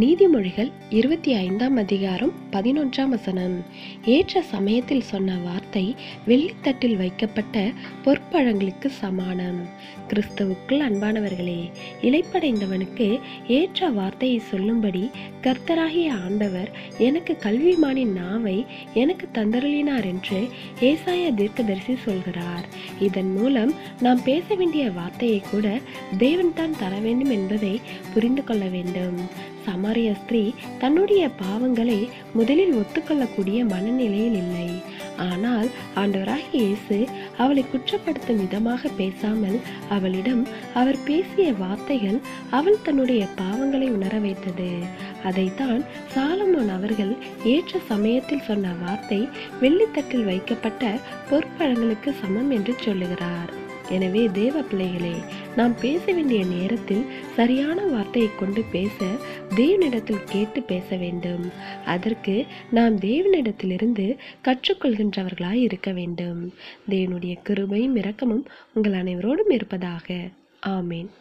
நீதிமொழிகள் இருபத்தி ஐந்தாம் அதிகாரம் பதினொன்றாம் வசனம். ஏற்ற சமயத்தில் சொன்ன வார்த்தை வெள்ளித்தட்டில் வைக்கப்பட்ட பொற்பழங்களுக்கு சமானம். கிறிஸ்துவுக்குள் அன்பானவர்களே இலைப்படைந்தவனுக்கு ஏற்ற வார்த்தையை சொல்லும்படி கர்த்தராகிய ஆண்டவர் எனக்கு கல்விமானின் நாவை எனக்கு தந்தருளினார் என்று ஏசாய தீர்க்கதரிசி சொல்கிறார். இதன் மூலம் நாம் பேச வேண்டிய வார்த்தையை கூட தேவன் தான் தர வேண்டும் என்பதை புரிந்து கொள்ள வேண்டும். சமாரிய ஸ்திரீ தன்னுடைய பாவங்களை முதலில் ஒத்துக்கொள்ளக்கூடிய மனநிலையில் இல்லை. ஆனால் ஆண்டவராகிய இயேசு அவளை குற்றப்படுத்தும் விதமாக பேசாமல் அவளிடம் அவர் பேசிய வார்த்தைகள் அவள் தன்னுடைய பாவங்களை உணர வைத்தது. அதைத்தான் சாலமோன் அவர்கள் ஏற்ற சமயத்தில் சொன்ன வார்த்தை வெள்ளித்தட்டில் வைக்கப்பட்ட பொற்பழங்களுக்கு சமம் என்று சொல்லுகிறார். எனவே தேவ பிள்ளைகளே நாம் பேச வேண்டிய நேரத்தில் சரியான வார்த்தையை கொண்டு பேச தேவனிடத்தில் கேட்டு பேச வேண்டும். அதற்கு நாம் தேவனிடத்திலிருந்து கற்றுக்கொள்கின்றவர்களாய் இருக்க வேண்டும். தேவனுடைய கிருபையும் இரக்கமும் உங்கள் அனைவரோடும் இருப்பதாக. ஆமேன்.